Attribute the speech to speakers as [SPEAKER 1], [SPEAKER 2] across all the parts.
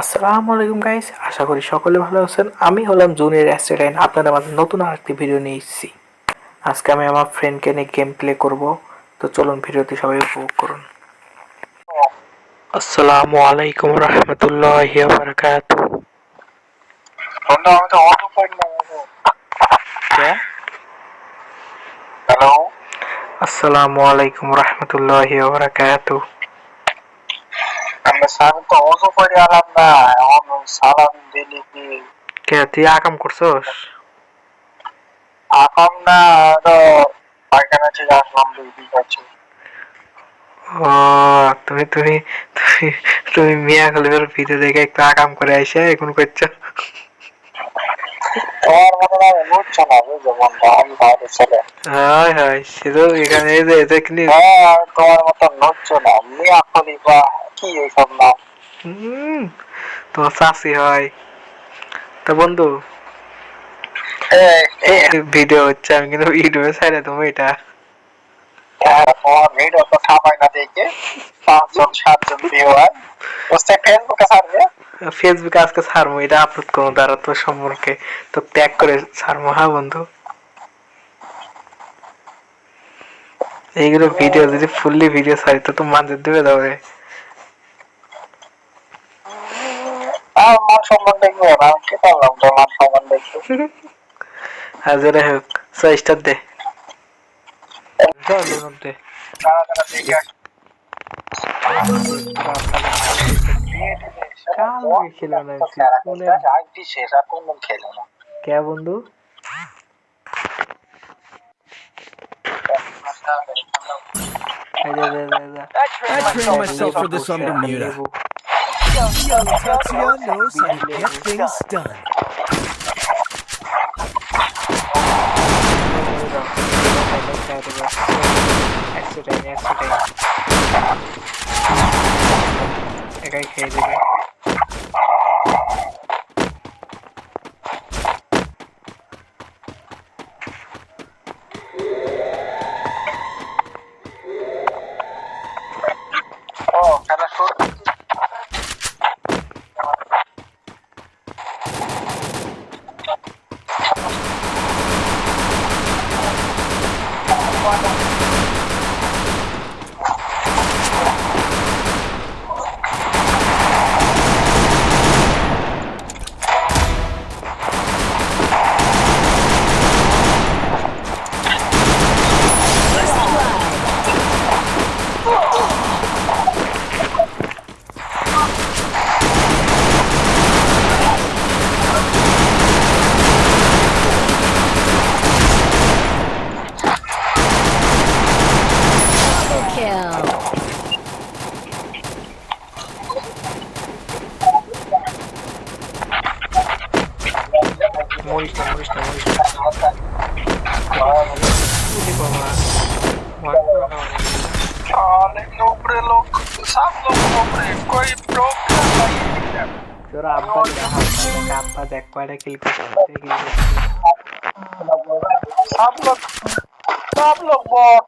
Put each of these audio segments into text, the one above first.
[SPEAKER 1] আসসালামু আলাইকুম গাইস আশা করি সকলে ভালো আছেন। আমি হলাম জুনিয়র অ্যাস্টেডাইন আপনাদের মাঝে নতুন আরেকটি ভিডিও নিয়ে এসেছি। আজকে আমি আমার ফ্রেন্ডকে নিয়ে গেম প্লে করব। তো চলুন ভিডিওটি সবাই উপভোগ করুন। আসসালামু আলাইকুম রহমতুল্লাহ বারাকাতু
[SPEAKER 2] আমি তো অটো পাই না
[SPEAKER 1] কে?
[SPEAKER 2] হ্যালো
[SPEAKER 1] আসসালামু আলাইকুম রহমতুল্লাহ বারাকাতু আকাম করছস
[SPEAKER 2] আকাম না পায়খানা থেকে আসলাম দুই
[SPEAKER 1] ও তুমি তুমি তুমি তুমি মিয়া খলিফার ভিডিও দেখে একটু আকাম করে আইসা এখন করছ
[SPEAKER 2] তোমার মতো না বুঝছ না বুঝছ বন্ধু আমি বাইরে ছেলে
[SPEAKER 1] হাই হাই সে তো এখানে যে দেখলি
[SPEAKER 2] হ্যাঁ তোমার মতো নড়ছো না। মিয়া খলিফা কি এইসব নাম
[SPEAKER 1] হুম তোমার চাষি হয়। তো বন্ধু
[SPEAKER 2] এই
[SPEAKER 1] ভিডিও হচ্ছে আমি কিন্তু ইউটিউবে ছাড়ে তুমি এটা।
[SPEAKER 2] হ্যাঁ, ভিডিও তো খাবাই না দেখে। পাঁচজন সাতজন ভিউয়ার ফেসবুকে ছাড়বে।
[SPEAKER 1] ফেসবুকে আজকে ছাড়বো এটা আপলোড করব তারা তো সম্পর্কে তো ট্যাগ করে ছাড়বো হ্যাঁ বন্ধু? এইগুলো ভিডিও যদি ফুললি ভিডিও ছাড়ি তো তো মাঝে দেবে যাবে হোক দে। দে
[SPEAKER 2] তারা তারা দেখে আসবে
[SPEAKER 1] কালো ছিল না ফোনে
[SPEAKER 2] আইটি শেষ আর কোন খেলে না
[SPEAKER 1] কে বন্ধু এই দে দে দে দে
[SPEAKER 3] I trained myself for this on Bermuda. Young Tetsuya knows how to get things done.
[SPEAKER 1] একাই খেয়ে দেবে
[SPEAKER 2] ও
[SPEAKER 1] 发现 Вийшли, вийшли, вийшли. Люди
[SPEAKER 2] бава. Але добре лок. Сам лок добре. Кої проблема.
[SPEAKER 1] Вчора Абба দেখা. Абба দেখ কয়টা কিল করছে.
[SPEAKER 2] সাপ লোক সাপ লোক বট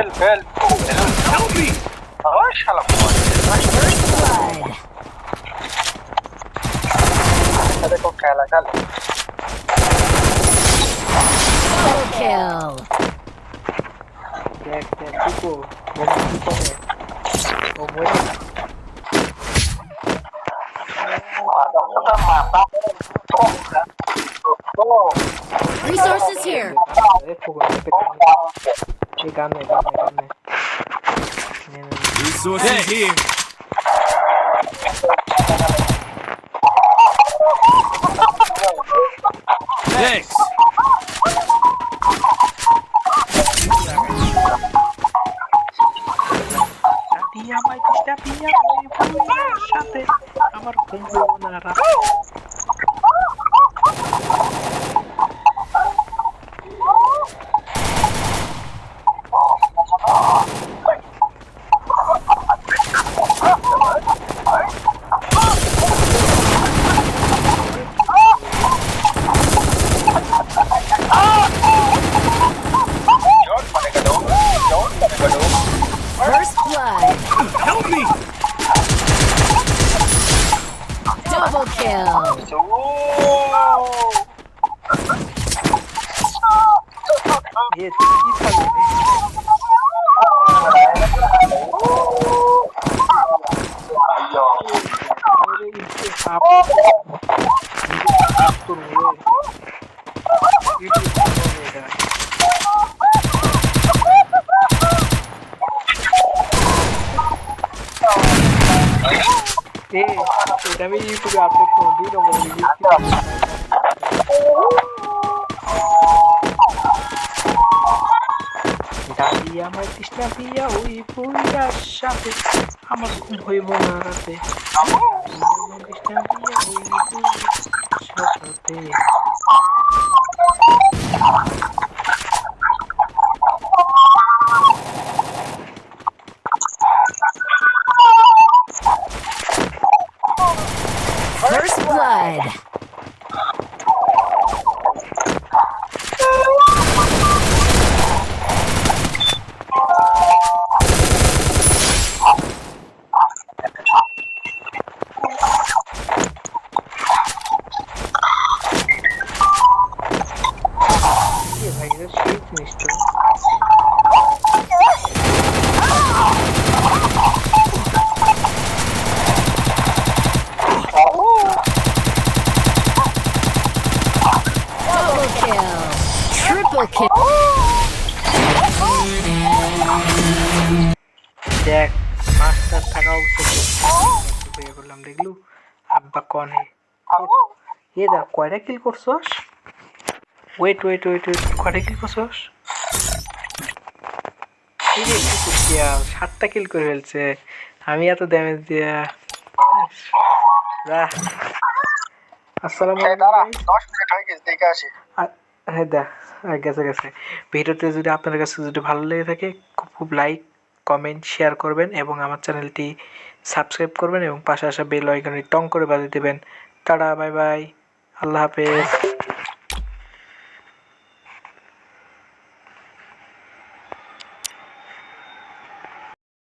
[SPEAKER 2] help, help. Help me! Oh,
[SPEAKER 4] shall
[SPEAKER 2] I देखो खेला चल
[SPEAKER 4] kill
[SPEAKER 1] देख देख देखो वो देखो वो बोल माता
[SPEAKER 2] माता माता तो तो
[SPEAKER 4] resources here
[SPEAKER 1] oh, Hey, come here,
[SPEAKER 3] come here. Thanks.
[SPEAKER 2] Tapi ya, baik. tapi
[SPEAKER 4] ya, baik.
[SPEAKER 3] tapi ya,
[SPEAKER 4] tapi ya,
[SPEAKER 2] tapi
[SPEAKER 1] ya, tapi ya, tapi ya, tapi ya, এটা আমি ইউটিউবে আপলোড করব দুই নম্বর দাদি আমার তৃষ্ণা দিয়া ওই পুরিয়ার সাথে আমার ঘুম হইব না রাতে তৃষ্ণা দিয়া ওই পুরিয়ার সাথে দেখ মাস্টার থাকা অবস্থা বিয়ে করলাম দেখলু? আব্বা কনে। এ দেখ কয়টা কিল করছস? ওয়েট ওয়েট ওয়েট ওয়েট কয়টা কিল করছস? সাতটা কিল করে ফেলছে। আমি এত ড্যামেজ দিয়া। আসসালামু আলাইকুম।
[SPEAKER 2] হয়ে।
[SPEAKER 1] হ্যাঁ আর গেছে গেছে। ভিডিওতে যদি আপনার কাছে যদি ভালো লেগে থাকে খুব খুব লাইক কমেন্ট শেয়ার করবেন এবং আমার চ্যানেলটি সাবস্ক্রাইব করবেন এবং পাশে আসা বেল আইকনটি টং করে বাজিয়ে দেবেন। টাটা বাই বাই আল্লাহ হাফেজ।